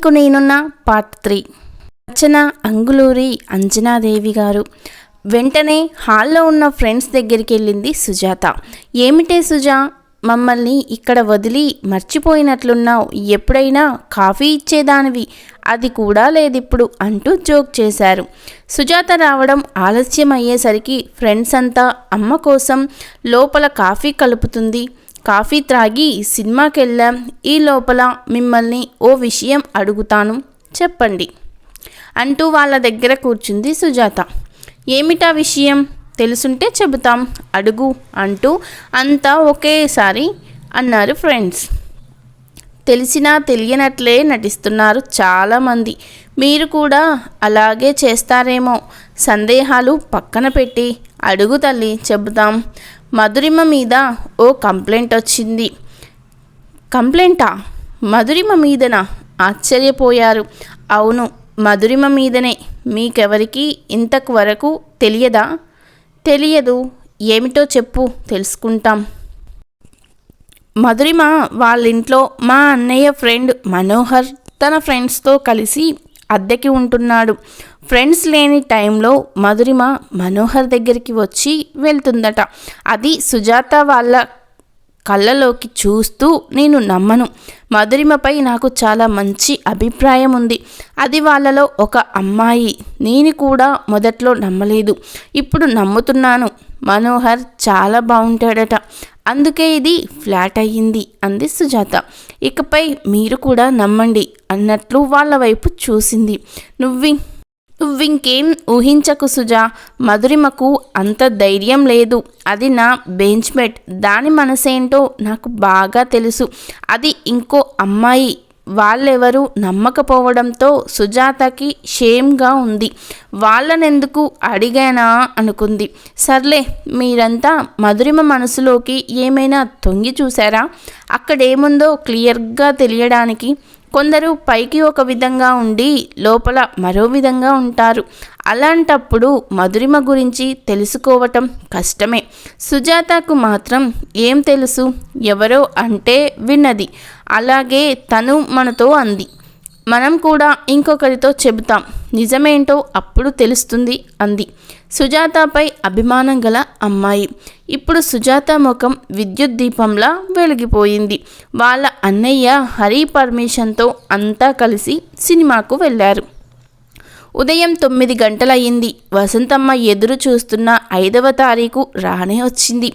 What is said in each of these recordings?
మీకు నేనున్న part three. Archana Anguluri Anjanadevi గారు. వెంటనే హాల్లో ఉన్న ఫ్రెండ్స్ దగ్గరికి వెళ్ళింది సుజాత. ఏమిటే సుజా? మమ్మల్ని ఇక్కడ వదిలి మర్చిపోయినట్లున్నావు. ఎప్పుడైనా కాఫీ ఇచ్చేదానివి. అది కూడా లేదిప్పుడు అంటూ జోక్ చేశారు. సుజాత రావడం ఆలస్యం అయ్యేసరికి ఫ్రెండ్స్ అంతా అమ్మ కోసం లోపల కాఫీ కలుపుతుంది. కాఫీ త్రాగి సినిమాకి వెళ్ళాం ఈ లోపల మిమ్మల్ని ఓ విషయం అడుగుతాను. చెప్పండి. అంటూ వాళ్ళ దగ్గర కూర్చుంది సుజాత. ఏమిటా విషయం? తెలుసుంటే చెబుతాం. అడుగు అంటూ అంతా ఒకేసారి అన్నారు ఫ్రెండ్స్. తెలిసినా తెలియనట్లే నటిస్తున్నారు చాలామంది. మీరు కూడా అలాగే చేస్తారేమో. సందేహాలు పక్కన పెట్టి అడుగు తల్లి చెబుతాం. మధురిమ మీద ఓ కంప్లైంట్ వచ్చింది. కంప్లైంటా? మధురిమ మీదన ఆశ్చర్యపోయారు. అవును మధురిమ మీదనే. మీకెవరికి ఇంతకు వరకు తెలియదా? తెలియదు. ఏమిటో చెప్పు తెలుసుకుంటాం. మధురిమ వాళ్ళ ఇంట్లో మా అన్నయ్య ఫ్రెండ్ మనోహర్ తన ఫ్రెండ్స్తో కలిసి అద్దెకి ఉంటున్నాడు. ఫ్రెండ్స్ లేని టైంలో మధురిమ మనోహర్ దగ్గరికి వచ్చి వెళ్తుందట. అది సుజాత వాళ్ళ కళ్ళలోకి చూస్తూ నేను నమ్మను. మధురిమపై నాకు చాలా మంచి అభిప్రాయం ఉంది. అది వాళ్ళలో ఒక అమ్మాయి. నేను కూడా మొదట్లో నమ్మలేదు. ఇప్పుడు నమ్ముతున్నాను. మనోహర్ చాలా బాగుంటాడట. అందుకే ఇది ఫ్లాట్ అయ్యింది అంది సుజాత. ఇకపై మీరు కూడా నమ్మండి అన్నట్లు వాళ్ళ వైపు చూసింది. నువ్వి నువ్వింకేం ఊహించకు సుజా. మధురిమకు అంత ధైర్యం లేదు. అది నా బెంచ్మేట్. దాని మనసేంటో నాకు బాగా తెలుసు. అది ఇంకో అమ్మాయి. వాళ్ళెవరూ నమ్మకపోవడంతో సుజాతకి షేమ్గా ఉంది. వాళ్ళనెందుకు అడిగానా అనుకుంది. సర్లే మీరంతా మధురిమ మనసులోకి ఏమైనా తొంగి చూసారా అక్కడేముందో క్లియర్గా తెలియడానికి కొందరు పైకి ఒక విధంగా ఉండి లోపల మరో విధంగా ఉంటారు. అలాంటప్పుడు మధురిమ గురించి తెలుసుకోవటం కష్టమే. సుజాతకు మాత్రం ఏం తెలుసు? ఎవరో అంటే విన్నది. అలాగే తను మనతో అంది. మనం కూడా ఇంకొకరితో చెబుతాం. నిజమేంటో అప్పుడు తెలుస్తుంది అంది. సుజాతపై అభిమానం గల అమ్మాయి. ఇప్పుడు సుజాత ముఖం విద్యుత్ దీపంలా వెలిగిపోయింది. వాళ్ళ అన్నయ్య హరి పర్మిషన్తో అంతా కలిసి సినిమాకు వెళ్ళారు. ఉదయం తొమ్మిది గంటలయ్యింది. వసంతమ్మ ఎదురు చూస్తున్న ఐదవ తారీఖు రానే వచ్చింది.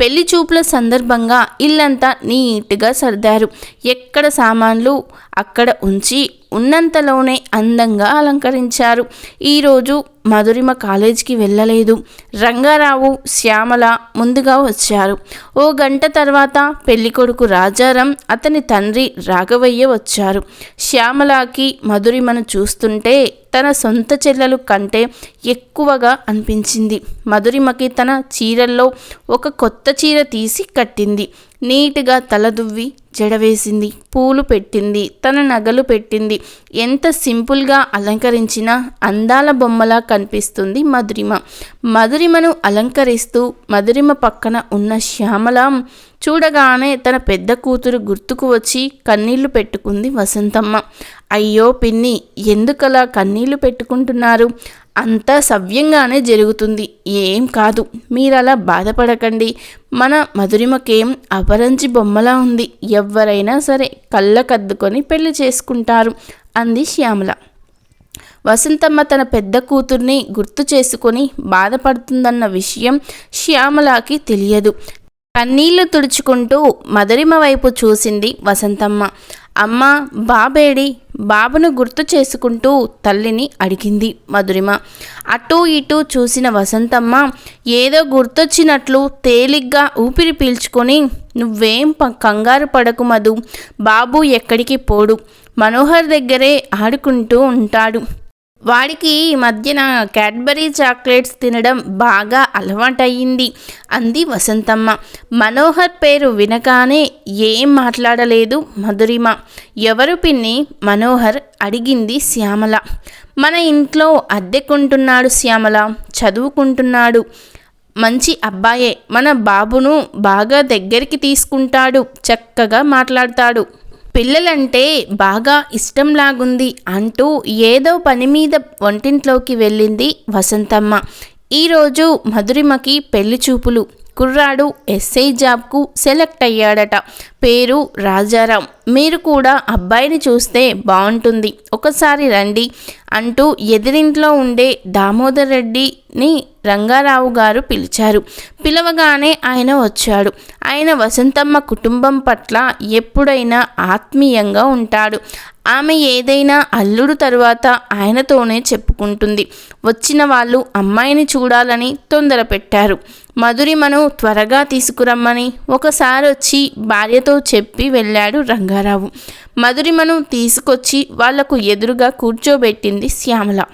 పెళ్ళి చూపుల సందర్భంగా ఇల్లంతా నీట్గా సర్దారు. ఎక్కడ సామాన్లు అక్కడ ఉంచి ఉన్నంతలోనే అందంగా అలంకరించారు. ఈరోజు మధురిమ కాలేజీకి వెళ్ళలేదు. రంగారావు శ్యామల ముందుగా వచ్చారు. ఓ గంట తర్వాత పెళ్ళికొడుకు రాజారాం అతని తండ్రి రాఘవయ్య వచ్చారు. శ్యామలకి మధురిమను చూస్తుంటే తన సొంత చెల్లెలు కంటే ఎక్కువగా అనిపించింది. మధురిమకి తన చీరల్లో ఒక కొత్త చీర తీసి కట్టింది. నీట్గా తలదువ్వి జడవేసింది. పూలు పెట్టింది. తన నగలు పెట్టింది. ఎంత సింపుల్గా అలంకరించినా అందాల బొమ్మలా కనిపిస్తుంది మధురిమ. మధురిమను అలంకరిస్తూ మధురిమ పక్కన ఉన్న శ్యామల చూడగానే తన పెద్ద కూతురు గుర్తుకు వచ్చి కన్నీళ్ళు పెట్టుకుంది వసంతమ్మ. అయ్యో పిన్ని ఎందుకలా కన్నీళ్ళు పెట్టుకుంటున్నారు? అంతా సవ్యంగానే జరుగుతుంది. ఏం కాదు. మీరలా బాధపడకండి. మన మధురిమకేం అపరంచి బొమ్మలా ఉంది. ఎవరైనా సరే కళ్ళకద్దుకొని పెళ్ళి చేసుకుంటారు. అంది శ్యామల. వసంతమ్మ తన పెద్ద కూతుర్ని గుర్తు చేసుకొని బాధపడుతుందన్న విషయం శ్యామలాకి తెలియదు. కన్నీళ్ళు తుడుచుకుంటూ మధురిమ వైపు చూసింది వసంతమ్మ. అమ్మ బాబేడి బాబును గుర్తు చేసుకుంటూ తల్లిని అడిగింది మధురిమ. అటూ ఇటూ చూసిన వసంతమ్మ ఏదో గుర్తొచ్చినట్లు తేలిగ్గా ఊపిరి పీల్చుకొని నువ్వేం కంగారు పడకు మధు బాబు ఎక్కడికి పోడు మనోహర్ దగ్గరే ఆడుకుంటూ ఉంటాడు. వాడికి ఈ మధ్యన క్యాడ్బరీ చాక్లెట్స్ తినడం బాగా అలవాటయ్యింది. అంది వసంతమ్మ. మనోహర్ పేరు వినగానే ఏం మాట్లాడలేదు మధురిమ. ఎవరు పిన్ని? మనోహర్ అడిగింది శ్యామల. మన ఇంట్లో అద్దెకుంటున్నాడు శ్యామల. చదువుకుంటున్నాడు. మంచి అబ్బాయే. మన బాబును బాగా దగ్గరికి తీసుకుంటాడు. చక్కగా మాట్లాడతాడు. పిల్లలంటే బాగా ఇష్టంలాగుంది అంటూ ఏదో పని మీద వంటింట్లోకి వెళ్ళింది వసంతమ్మ. ఈరోజు మధురిమకి పెళ్ళి చూపులు. కుర్రాడు ఎస్ఐ జాబ్కు సెలెక్ట్ అయ్యాడట. పేరు రాజారాం. మీరు కూడా అబ్బాయిని చూస్తే బాగుంటుంది ఒకసారి రండి. అంటూ ఎదిరింట్లో ఉండే దామోదర్ రెడ్డిని రంగారావు గారు పిలిచారు. పిలవగానే ఆయన వచ్చాడు. ఆయన వసంతమ్మ కుటుంబం పట్ల ఎప్పుడైనా ఆత్మీయంగా ఉంటాడు. ఆమె ఏదైనా అల్లుడు తరువాత ఆయనతోనే చెప్పుకుంటుంది. వచ్చిన వాళ్ళు అమ్మాయిని చూడాలని తొందర పెట్టారు మధురిమను త్వరగా తీసుకురమ్మని ఒకసారి వచ్చి భార్యతో చెప్పి వెళ్ళాడు రంగారావు. మధురిమను తీసుకొచ్చి వాళ్ళకు ఎదురుగా కూర్చోబెట్టింది శ్యామల.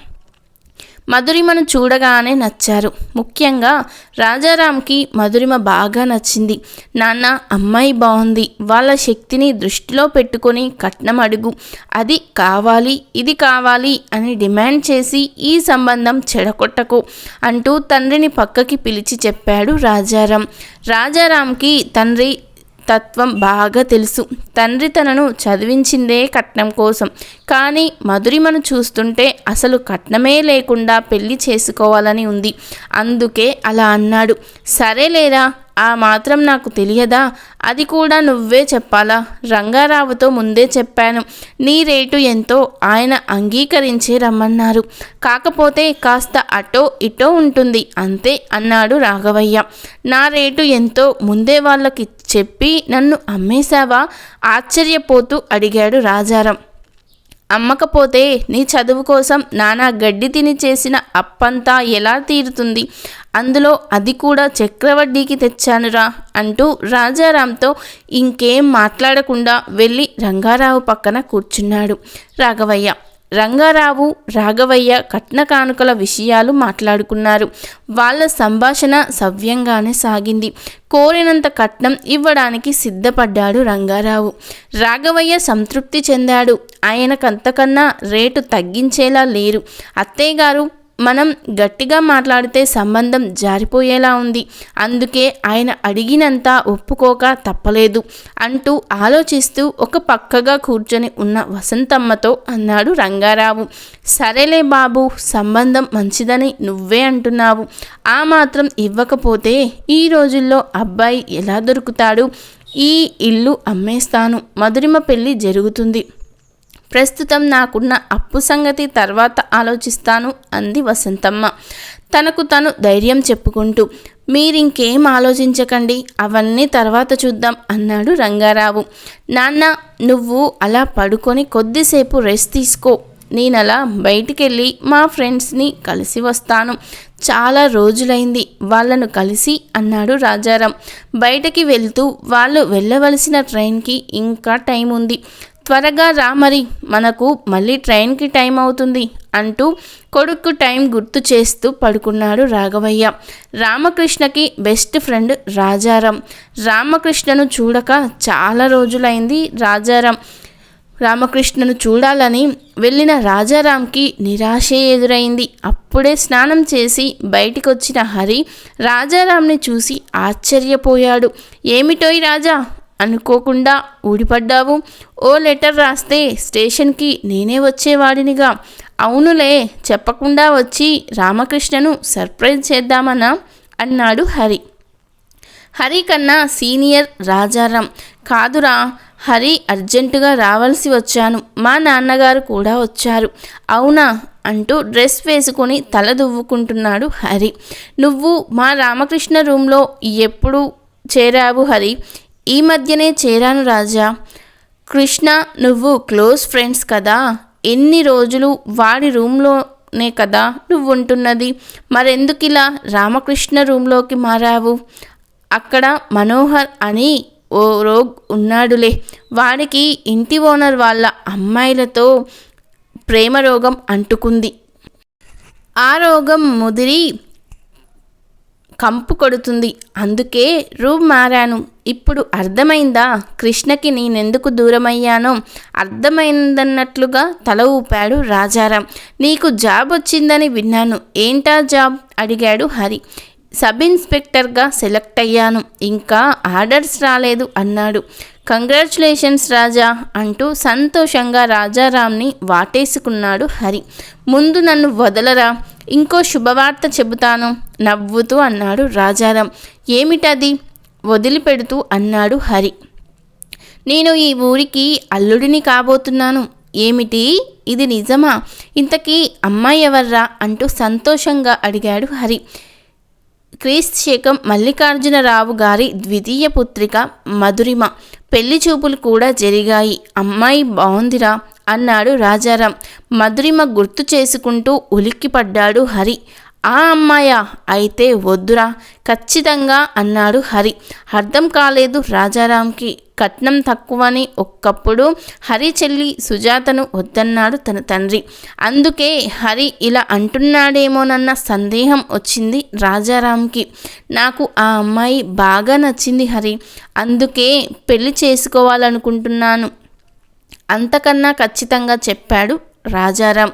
మధురిమను చూడగానే నచ్చారు. ముఖ్యంగా రాజారాంకి మధురిమ బాగా నచ్చింది. నాన్న అమ్మాయి బాగుంది వాళ్ళ శక్తిని దృష్టిలో పెట్టుకొని కట్నం అడుగు. అది కావాలి ఇది కావాలి అని డిమాండ్ చేసి ఈ సంబంధం చెడగొట్టకు అంటూ తండ్రిని పక్కకి పిలిచి చెప్పాడు రాజారాం. రాజారాంకి తండ్రి తత్వం బాగా తెలుసు. తండ్రి తనను చదివించిందే కట్నం కోసం. కానీ మధురిమను చూస్తుంటే అసలు కట్నమే లేకుండా పెళ్ళి చేసుకోవాలని ఉంది. అందుకే అలా అన్నాడు. సరేలేరా ఆ మాత్రం నాకు తెలియదా? అది కూడా నువ్వే చెప్పాలా? రంగారావుతో ముందే చెప్పాను. నీ రేటు ఎంతో? ఆయన అంగీకరించే రమ్మన్నారు. కాకపోతే కాస్త అటో ఇటో ఉంటుంది. అంతే అన్నాడు రాఘవయ్య. నా రేటు ఎంతో? ముందే వాళ్ళకి చెప్పి నన్ను అమ్మేశావా? ఆశ్చర్యపోతూ అడిగాడు రాజారాం. అమ్మకపోతే నీ చదువు కోసం నానా గడ్డి తిని చేసిన అప్పంతా ఎలా తీరుతుంది? అందులో అది కూడా చక్రవడ్డీకి తెచ్చానురా అంటూ రాజారాంతో ఇంకేం మాట్లాడకుండా వెళ్ళి రంగారావు పక్కన కూర్చున్నాడు రాఘవయ్య. రంగారావు రాఘవయ్య కట్న కానుకల విషయాలు మాట్లాడుకున్నారు. వాళ్ళ సంభాషణ సవ్యంగానే సాగింది. కోరినంత కట్నం ఇవ్వడానికి సిద్ధపడ్డాడు రంగారావు. రాఘవయ్య సంతృప్తి చెందాడు. ఆయనకంతకన్నా రేటు తగ్గించేలా లేరు. అత్తయ్య గారు మనం గట్టిగా మాట్లాడితే సంబంధం జారిపోయేలా ఉంది. అందుకే ఆయన అడిగినంత ఒప్పుకోక తప్పలేదు అంటూ ఆలోచిస్తూ ఒక పక్కగా కూర్చొని ఉన్న వసంతమ్మతో అన్నాడు రంగారావు. సరేలే బాబు సంబంధం మంచిదని నువ్వే అంటున్నావు. ఆ మాత్రం ఇవ్వకపోతే ఈ రోజుల్లో అబ్బాయి ఎలా దొరుకుతాడు? ఈ ఇల్లు అమ్మేస్తాను. మధురిమ పెళ్ళి జరుగుతుంది. ప్రస్తుతం నాకున్న అప్పు సంగతి తర్వాత ఆలోచిస్తాను అంది వసంతమ్మ. తనకు తను ధైర్యం చెప్పుకుంటూ మీరింకేం ఆలోచించకండి అవన్నీ తర్వాత చూద్దాం అన్నాడు రంగారావు. నాన్న నువ్వు అలా పడుకొని కొద్దిసేపు రెస్ట్ తీసుకో. నేను అలా బయటికెళ్ళి మా ఫ్రెండ్స్ని కలిసి వస్తాను. చాలా రోజులైంది వాళ్ళను కలిసి అన్నాడు రాజారాం. బయటకి వెళ్తూ వాళ్ళు వెళ్ళవలసిన ట్రైన్కి ఇంకా టైం ఉంది త్వరగా రా మరి మనకు మళ్ళీ ట్రైన్కి టైం అవుతుంది అంటూ కొడుకు టైం గుర్తు చేస్తూ పడుకున్నాడు రాఘవయ్య. రామకృష్ణకి బెస్ట్ ఫ్రెండ్ రాజారాం. రామకృష్ణను చూడక చాలా రోజులైంది రాజారాం. రామకృష్ణను చూడాలని వెళ్ళిన రాజారాంకి నిరాశే ఎదురైంది. అప్పుడే స్నానం చేసి బయటికొచ్చిన హరి రాజారాంని చూసి ఆశ్చర్యపోయాడు. ఏమిటోయ్ రాజా అనుకోకుండా ఊడిపడ్డావు. ఓ లెటర్ రాస్తే స్టేషన్కి నేనే వచ్చేవాడినిగా. అవునులే చెప్పకుండా వచ్చి రామకృష్ణను సర్ప్రైజ్ చేద్దామనా? అన్నాడు హరి. హరి కన్నా సీనియర్ రాజారాం. కాదురా హరి అర్జెంటుగా రావాల్సి వచ్చాను. మా నాన్నగారు కూడా వచ్చారు. అవునా? అంటూ డ్రెస్ వేసుకొని తల దువ్వుకుంటున్నాడు హరి. నువ్వు మా రామకృష్ణ రూమ్లో ఎప్పుడు చేరావు హరి? ఈ మధ్యనే చేరాను రాజా. కృష్ణ నువ్వు క్లోజ్ ఫ్రెండ్స్ కదా. ఎన్ని రోజులు వాడి రూమ్లోనే కదా నువ్వు ఉంటున్నది మరెందుకు ఇలా రామకృష్ణ రూమ్లోకి మారావు? అక్కడ మనోహర్ అని ఓ రోగ్ ఉన్నాడులే. వాడికి ఇంటి ఓనర్ వాళ్ళ అమ్మాయిలతో ప్రేమ రోగం అంటుకుంది. ఆ రోగం ముదిరి కంపు కొడుతుంది. అందుకే రూమ్ మారాను. ఇప్పుడు అర్థమైందా? కృష్ణకి నేనెందుకు దూరమయ్యానో? అర్థమైందన్నట్లుగా తల ఊపాడు రాజారాం. నీకు జాబ్ వచ్చిందని విన్నాను. ఏంటా జాబ్? అడిగాడు హరి. సబ్ ఇన్స్పెక్టర్గా సెలెక్ట్ అయ్యాను. ఇంకా ఆర్డర్స్ రాలేదు అన్నాడు. కంగ్రాచులేషన్స్ రాజా అంటూ సంతోషంగా రాజారాంని వాటేసుకున్నాడు హరి. ముందు నన్ను వదలరా? ఇంకో శుభవార్త చెబుతాను. నవ్వుతూ అన్నాడు రాజారాం. ఏమిటది? వదిలిపెడుతూ అన్నాడు హరి. నేను ఈ ఊరికి అల్లుడిని కాబోతున్నాను. ఏమిటి? ఇది నిజమా? ఇంతకీ అమ్మాయి ఎవర్రా? అంటూ సంతోషంగా అడిగాడు హరి. క్రీస్త్ శకం మల్లికార్జునరావు గారి ద్వితీయ పుత్రిక మధురిమ. పెళ్ళి చూపులు కూడా జరిగాయి. అమ్మాయి బాగుందిరా అన్నాడు రాజారాం. మధురిమ గుర్తు చేసుకుంటూ ఉలిక్కిపడ్డాడు హరి. ఆ అమ్మాయా? అయితే వద్దురా ఖచ్చితంగా అన్నాడు హరి. అర్థం కాలేదు రాజారాంకి. కట్నం తక్కువని ఒక్కప్పుడు హరి చెల్లి సుజాతను వద్దన్నాడు తన తండ్రి. అందుకే హరి ఇలా అంటున్నాడేమోనన్న సందేహం వచ్చింది రాజారాంకి. నాకు ఆ అమ్మాయి బాగా నచ్చింది హరి. అందుకే పెళ్ళి చేసుకోవాలనుకుంటున్నాను. అంతకన్నా ఖచ్చితంగా చెప్పాడు రాజారాం.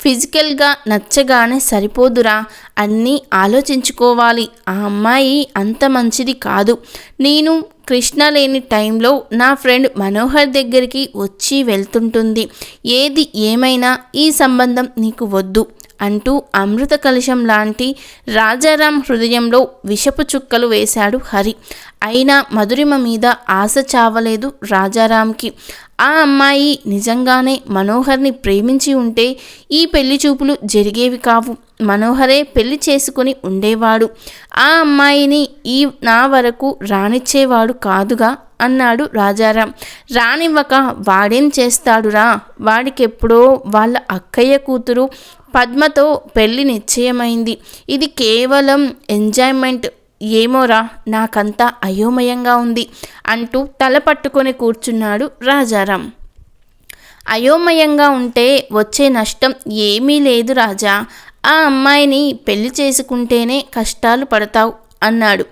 ఫిజికల్గా నచ్చగానే సరిపోదురా అన్నీ ఆలోచించుకోవాలి. ఆ అమ్మాయి అంత మంచిది కాదు. నేను కృష్ణ లేని టైంలో నా ఫ్రెండ్ మనోహర్ దగ్గరికి వచ్చి వెళ్తుంటుంది. ఏది ఏమైనా ఈ సంబంధం నీకు వద్దు. అంటూ అమృత కలశం లాంటి రాజారాం హృదయంలో విషపు చుక్కలు వేశాడు హరి. అయినా మధురిమ మీద ఆశ చావలేదు రాజారాంకి. ఆ అమ్మాయి నిజంగానే మనోహర్ని ప్రేమించి ఉంటే ఈ పెళ్ళి చూపులు జరిగేవి కావు. మనోహరే పెళ్ళి చేసుకుని ఉండేవాడు. ఆ అమ్మాయిని ఈ నా వరకు రానిచ్చేవాడు కాదుగా అన్నాడు రాజారాం. రానివ్వక వాడేం చేస్తాడురా? వాడికెప్పుడో వాళ్ళ అక్కయ్య కూతురు పద్మతో పెళ్ళి నిశ్చయమైంది. ఇది కేవలం ఎంజాయ్మెంట్. ఏమోరా నాకంతా అయోమయంగా ఉంది అంటూ తల పట్టుకొని కూర్చున్నాడు రాజారాం. అయోమయంగా ఉంటే వచ్చే నష్టం ఏమీ లేదు రాజా. ఆ అమ్మాయిని పెళ్ళి చేసుకుంటేనే కష్టాలు పడతావు అన్నాడు.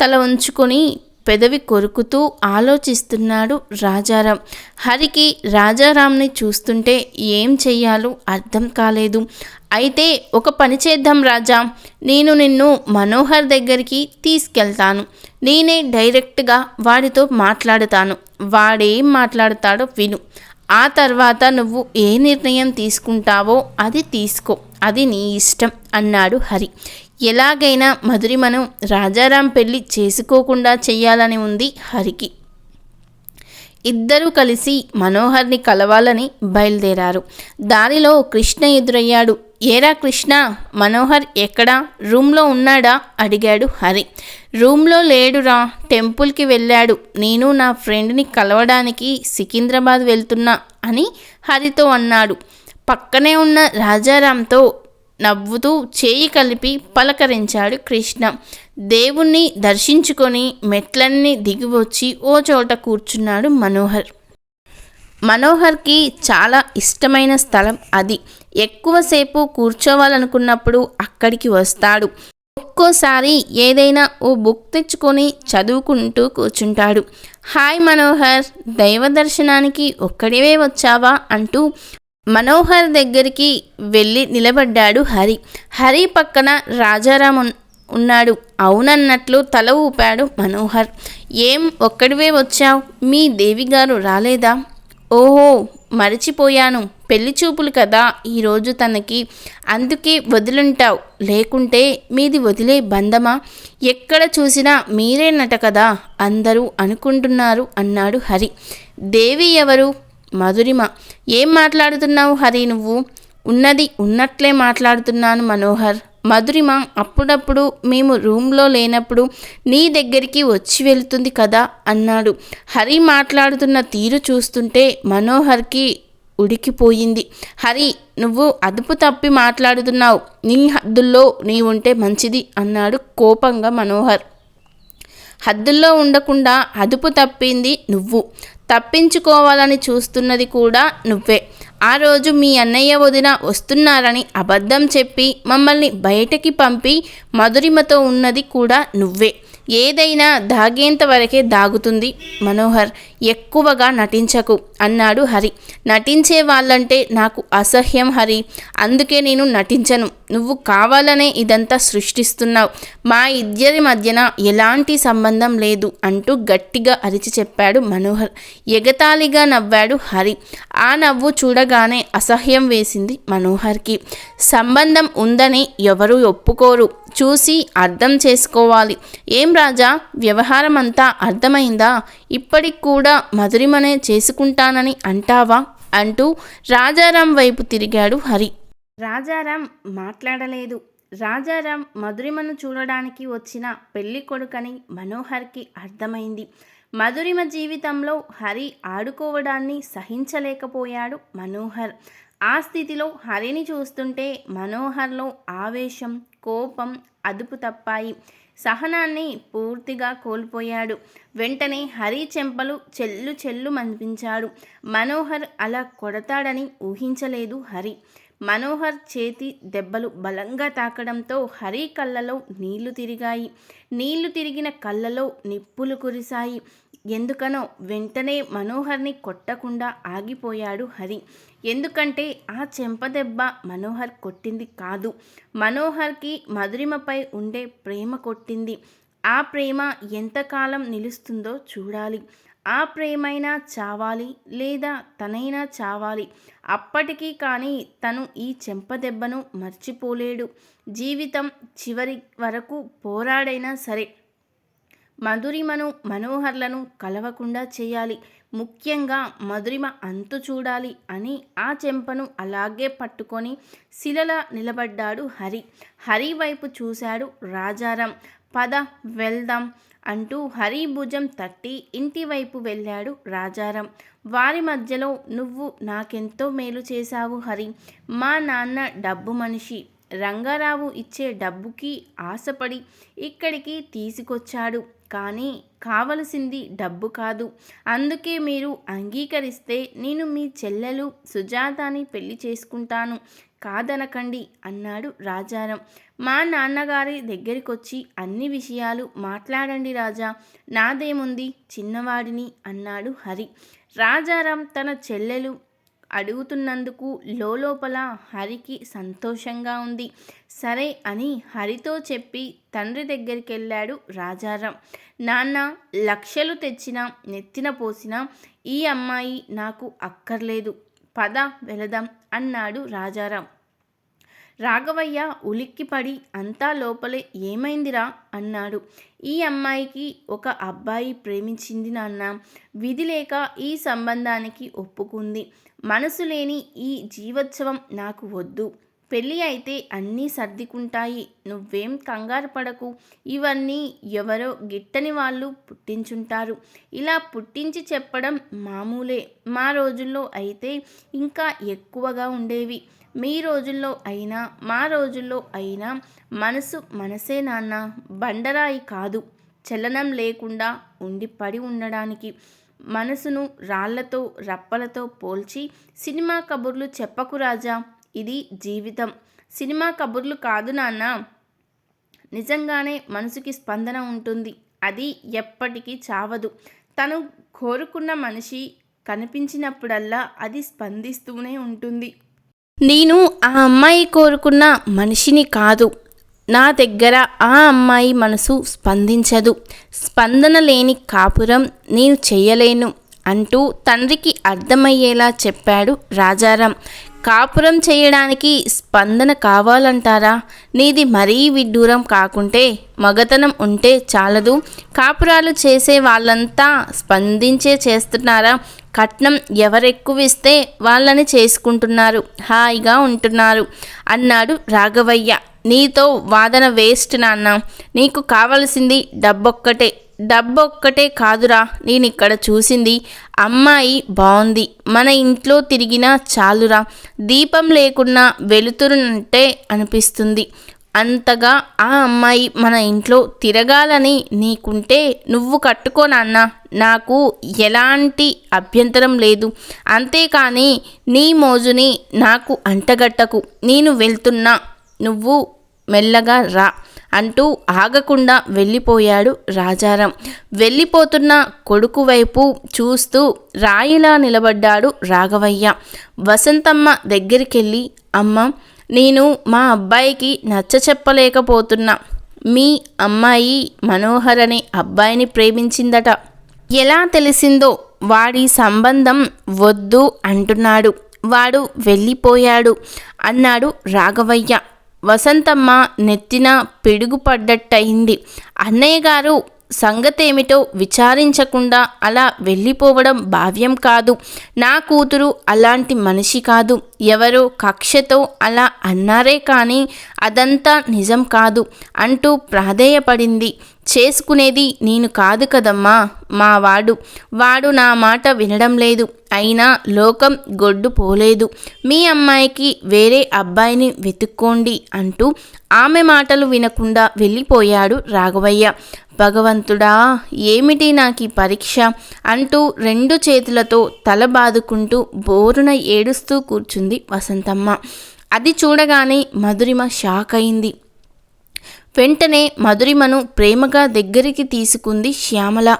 తల ఉంచుకొని పెదవి కొరుకుతూ ఆలోచిస్తున్నాడు రాజారాం. హరికి రాజారాంని చూస్తుంటే ఏం చెయ్యాలో అర్థం కాలేదు. అయితే ఒక పని చేద్దాం రాజా. నేను నిన్ను మనోహర్ దగ్గరికి తీసుకెళ్తాను. నేనే డైరెక్ట్గా వాడితో మాట్లాడుతాను. వాడేం మాట్లాడతాడో విను. ఆ తర్వాత నువ్వు ఏ నిర్ణయం తీసుకుంటావో అది తీసుకో. అది నీ ఇష్టం అన్నాడు హరి. ఎలాగైనా మధురిమను రాజారాం పెళ్ళి చేసుకోకుండా చేయాలని ఉంది హరికి. ఇద్దరూ కలిసి మనోహర్ని కలవాలని బయలుదేరారు. దారిలో కృష్ణ ఎదురయ్యాడు ఏరా కృష్ణ మనోహర్ ఎక్కడా? రూమ్లో ఉన్నాడా? అడిగాడు హరి. రూమ్లో లేడురా టెంపుల్కి వెళ్ళాడు. నేను నా ఫ్రెండ్ని కలవడానికి సికింద్రాబాద్ వెళ్తున్నా అని హరితో అన్నాడు. పక్కనే ఉన్న రాజారాంతో నవ్వుతూ చేయి కలిపి పలకరించాడు కృష్ణ. దేవుణ్ణి దర్శించుకొని మెట్లన్నీ దిగివచ్చి ఓ చోట కూర్చున్నాడు మనోహర్. మనోహర్కి చాలా ఇష్టమైన స్థలం అది. ఎక్కువసేపు కూర్చోవాలనుకున్నప్పుడు అక్కడికి వస్తాడు. ఒక్కోసారి ఏదైనా ఓ బుక్ తెచ్చుకొని చదువుకుంటూ కూర్చుంటాడు. హాయ్ మనోహర్ దైవ దర్శనానికి ఒక్కడివే వచ్చావా? అంటూ మనోహర్ దగ్గరికి వెళ్ళి నిలబడ్డాడు హరి. హరి పక్కన రాజారాం ఉన్నాడు. అవునన్నట్లు తల ఊపాడు మనోహర్. ఏం ఒక్కడివే వచ్చావు? మీ దేవిగారు రాలేదా? ఓహో మరచిపోయాను. పెళ్ళి చూపులు కదా ఈరోజు తనకి. అందుకే వదిలుంటావు. లేకుంటే మీది వదిలే బంధమా? ఎక్కడ చూసినా మీరేనట కదా అందరూ అనుకుంటున్నారు అన్నాడు హరి. దేవి ఎవరు? మధురిమ. ఏం మాట్లాడుతున్నావు హరి నువ్వు? ఉన్నది ఉన్నట్లే మాట్లాడుతున్నాను మనోహర్. మధురిమ అప్పుడప్పుడు మేము రూమ్లో లేనప్పుడు నీ దగ్గరికి వచ్చి వెళుతుంది కదా అన్నాడు. హరి మాట్లాడుతున్న తీరు చూస్తుంటే మనోహర్కి ఉడికిపోయింది. హరి నువ్వు అదుపు తప్పి మాట్లాడుతున్నావు. నీ హద్దుల్లో నీ ఉంటే మంచిది అన్నాడు కోపంగా మనోహర్. హద్దుల్లో ఉండకుండా అదుపు తప్పింది నువ్వు. తప్పించుకోవాలని చూస్తున్నది కూడా నువ్వే. ఆ రోజు మీ అన్నయ్య వదిన వస్తున్నారని అబద్ధం చెప్పి మమ్మల్ని బయటకి పంపి మధురిమతో ఉన్నది కూడా నువ్వే. ఏదైనా దాగేంత వరకే దాగుతుంది. మనోహర్ ఎక్కువగా నటించకు అన్నాడు హరి. నటించే వాళ్ళంటే నాకు అసహ్యం హరి. అందుకే నేను నటించను. నువ్వు కావాలనే ఇదంతా సృష్టిస్తున్నావు. మా ఇద్దరి మధ్యన ఎలాంటి సంబంధం లేదు అంటూ గట్టిగా అరిచి చెప్పాడు మనోహర్. ఎగతాళిగా నవ్వాడు హరి. ఆ నవ్వు చూడగానే అసహ్యం వేసింది మనోహర్కి. సంబంధం ఉందని ఎవరూ ఒప్పుకోరు. చూసి అర్థం చేసుకోవాలి. ఏం రాజా? వ్యవహారం అంతా అర్థమైందా? ఇప్పటికి కూడా మధురిమనే చేసుకుంటానని అంటావా? అంటూ రాజారాం వైపు తిరిగాడు హరి. రాజారాం మాట్లాడలేదు. రాజారాం మధురిమను చూడడానికి వచ్చిన పెళ్ళి కొడుకని మనోహర్కి అర్థమైంది. మధురిమ జీవితంలో హరి ఆడుకోవడాన్ని సహించలేకపోయాడు మనోహర్. ఆ స్థితిలో హరిని చూస్తుంటే మనోహర్లో ఆవేశం కోపం అదుపు తప్పాయి. సహనాన్ని పూర్తిగా కోల్పోయాడు. వెంటనే హరి చెంపలు చెల్లు చెల్లు మనిపించాడు. మనోహర్ అలా కొడతాడని ఊహించలేదు హరి. మనోహర్ చేతి దెబ్బలు బలంగా తాకడంతో హరి కళ్ళలో నీళ్ళు తిరిగాయి. నీళ్ళు తిరిగిన కళ్ళలో నిప్పులు కురిశాయి. ఎందుకనో వెంటనే మనోహర్ని కొట్టకుండా ఆగిపోయాడు హరి. ఎందుకంటే ఆ చెంపదెబ్బ మనోహర్ కొట్టింది కాదు. మనోహర్కి మధురిమపై ఉండే ప్రేమ కొట్టింది. ఆ ప్రేమ ఎంతకాలం నిలుస్తుందో చూడాలి. ఆ ప్రేమైనా చావాలి లేదా తనైనా చావాలి. అప్పటికీ కానీ తను ఈ చెంపదెబ్బను మర్చిపోలేడు. జీవితం చివరి వరకు పోరాడైనా సరే మధురిమను మనోహర్లను కలవకుండా చేయాలి. ముఖ్యంగా మధురిమ అంతు చూడాలి అని ఆ చెంపను అలాగే పట్టుకొని శిలలా నిలబడ్డాడు హరి. హరి వైపు చూశాడు రాజారాం. పద వెళ్దాం. అంటూ హరి భుజం తట్టి ఇంటి వైపు వెళ్ళాడు రాజారాం. వారి మధ్యలో నువ్వు నాకెంతో మేలు చేశావు హరి. మా నాన్న డబ్బు మనిషి. రంగారావు ఇచ్చే డబ్బుకి ఆశపడి ఇక్కడికి తీసుకొచ్చాడు. కానీ కావలసింది డబ్బు కాదు. అందుకే మీరు అంగీకరిస్తే నేను మీ చెల్లెలు సుజాతని పెళ్ళి చేసుకుంటాను. కాదనకండి అన్నాడు రాజారాం. మా నాన్నగారి దగ్గరికొచ్చి అన్ని విషయాలు మాట్లాడండి రాజా. నాదేముంది? చిన్నవాడిని అన్నాడు హరి. రాజారాం తన చెల్లెలు అడుగుతున్నందుకు లోపల హరికి సంతోషంగా ఉంది. సరే అని హరితో చెప్పి తండ్రి దగ్గరికి వెళ్ళాడు రాజారాం. నాన్న లక్షలు తెచ్చిన నెత్తిన పోసిన ఈ అమ్మాయి నాకు అక్కర్లేదు. పద వెళదాం అన్నాడు రాజారాం. రాఘవయ్య ఉలిక్కిపడి అంతా లోపలే ఏమైందిరా? అన్నాడు. ఈ అమ్మాయికి ఒక అబ్బాయి ప్రేమించింది నాన్న. విధి లేక ఈ సంబంధానికి ఒప్పుకుంది. మనసు లేని ఈ జీవోత్సవం నాకు వద్దు. పెళ్ళి అయితే అన్నీ సర్దుకుంటాయి. నువ్వేం కంగారు పడకు. ఇవన్నీ ఎవరో గిట్టని వాళ్ళు పుట్టించుంటారు. ఇలా పుట్టించి చెప్పడం మామూలే. మా రోజుల్లో అయితే ఇంకా ఎక్కువగా ఉండేవి. మీ రోజుల్లో అయినా మా రోజుల్లో అయినా మనసు మనసే నాన్న. బండరాయి కాదు. చలనం లేకుండా ఉండి పడి ఉండడానికి మనసును రాళ్ళతో రప్పలతో పోల్చి సినిమా కబుర్లు చెప్పకు రాజా. ఇది జీవితం. సినిమా కబుర్లు కాదు నాన్న. నిజంగానే మనసుకి స్పందన ఉంటుంది. అది ఎప్పటికీ చావదు. తను కోరుకున్న మనిషి కనిపించినప్పుడల్లా అది స్పందిస్తూనే ఉంటుంది. నేను ఆ అమ్మాయి కోరుకున్న మనిషిని కాదు. నా దగ్గర ఆ అమ్మాయి మనసు స్పందించదు. స్పందన లేని కాపురం నేను చెయ్యలేను అంటూ తండ్రికి అర్థమయ్యేలా చెప్పాడు రాజారాం. కాపురం చేయడానికి స్పందన కావాలంటారా? నీది మరీ విడ్డూరం కాకుంటే మగతనం ఉంటే చాలదు. కాపురాలు చేసే వాళ్ళంతా స్పందించే చేస్తున్నారా? కట్నం ఎవరెక్కువ ఇస్తే వాళ్ళని చేసుకుంటున్నారు. హాయిగా ఉంటున్నారు. అన్నాడు రాఘవయ్య. నీతో వాదన వేస్ట్ నాన్న. నీకు కావలసింది డబ్బొక్కటే. డబ్బొక్కటే కాదురా నేను ఇక్కడ చూసింది. అమ్మాయి బాగుంది మన ఇంట్లో తిరిగినా చాలురా. దీపం లేకున్నా వెలుతురునంటే అనిపిస్తుంది. అంతగా ఆ అమ్మాయి మన ఇంట్లో తిరగాలని నీకుంటే నువ్వు కట్టుకోనాన్న నాకు ఎలాంటి అభ్యంతరం లేదు. అంతేకాని నీ మోజుని నాకు అంటగట్టకు. నేను వెళ్తున్నా. నువ్వు మెల్లగా రా అంటూ ఆగకుండా వెళ్ళిపోయాడు రాజారాం. వెళ్ళిపోతున్న కొడుకు వైపు చూస్తూ రాయిలా నిలబడ్డాడు రాఘవయ్య. వసంతమ్మ దగ్గరికెళ్ళి అమ్మ నేను మా అబ్బాయికి నచ్చ చెప్పలేకపోతున్నా మీ అమ్మాయి మనోహర్ అనే అబ్బాయిని ప్రేమించిందట. ఎలా తెలిసిందో వాడి సంబంధం వద్దు అంటున్నాడు. వాడు వెళ్ళిపోయాడు అన్నాడు రాఘవయ్య. వసంతమ్మ నెత్తిన పిడుగు పడ్డట్టయింది. అన్నయ్య గారు సంగతేమిటో విచారించకుండా అలా వెళ్ళిపోవడం భావ్యం కాదు. నా కూతురు అలాంటి మనిషి కాదు. ఎవరో కక్షతో అలా అన్నారే కానీ అదంతా నిజం కాదు అంటూ ప్రాధేయపడింది. చేసుకునేది నేను కాదు కదమ్మా మా వాడు. వాడు నా మాట వినడం లేదు. అయినా లోకం గొడ్డు పోలేదు. మీ అమ్మాయికి వేరే అబ్బాయిని వెతుక్కోండి అంటూ ఆమె మాటలు వినకుండా వెళ్ళిపోయాడు రాఘవయ్య. భగవంతుడా ఏమిటి నాకు పరీక్ష? అంటూ రెండు చేతులతో తల బాదుకుంటూ బోరున ఏడుస్తూ కూర్చుంది వసంతమ్మ. అది చూడగానే మధురిమ షాక్ అయింది వెంటనే మధురిమను ప్రేమగా దగ్గరికి తీసుకుంది శ్యామల.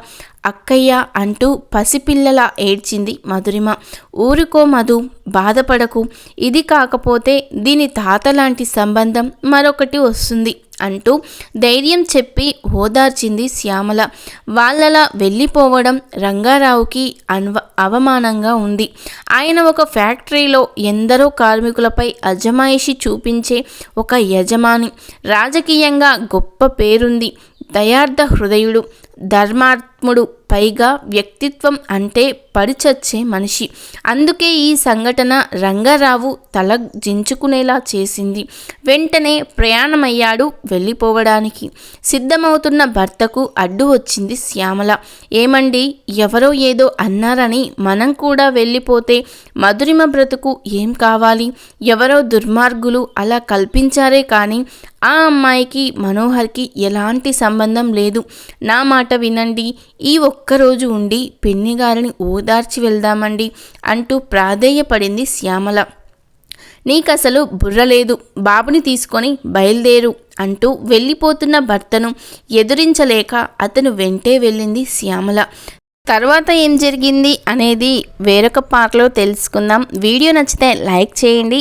అక్కయ్య అంటూ పసిపిల్లలా ఏడ్చింది మధురిమ. ఊరుకో మధు బాధపడకు. ఇది కాకపోతే దీని తాత లాంటి సంబంధం మరొకటి వస్తుంది. అంటూ ధైర్యం చెప్పి ఓదార్చింది శ్యామల. వాళ్ళలా వెళ్ళిపోవడం రంగారావుకి అన్వ అవమానంగా ఉంది. ఆయన ఒక ఫ్యాక్టరీలో ఎందరో కార్మికులపై అజమాయిషి చూపించే ఒక యజమాని. రాజకీయంగా గొప్ప పేరుంది. దయార్థ హృదయుడు ధర్మాత్ముడు పైగా వ్యక్తిత్వం అంటే పరిచచ్చే మనిషి. అందుకే ఈ సంఘటన రంగారావు తల జించుకునేలా చేసింది. వెంటనే ప్రయాణమయ్యాడు వెళ్ళిపోవడానికి. సిద్ధమవుతున్న భర్తకు అడ్డు వచ్చింది శ్యామల. ఏమండి ఎవరో ఏదో అన్నారని మనం కూడా వెళ్ళిపోతే మధురిమ బ్రతుకు ఏం కావాలి? ఎవరో దుర్మార్గులు అలా కల్పించారే కానీ ఆ అమ్మాయికి మనోహర్కి ఎలాంటి సంబంధం లేదు. నా మాట వినండి. ఈ ఒక్కరోజు ఉండి పెన్నిగారిని ఓదార్చి వెళ్దామండి అంటూ ప్రాధేయపడింది శ్యామల. నీకసలు బుర్రలేదు బాబుని తీసుకొని బయలుదేరు అంటూ వెళ్ళిపోతున్న భర్తను ఎదురించలేక అతను వెంటే వెళ్ళింది శ్యామల. తర్వాత ఏం జరిగింది అనేది వేరొక పార్ట్లో తెలుసుకుందాం. వీడియో నచ్చితే లైక్ చేయండి.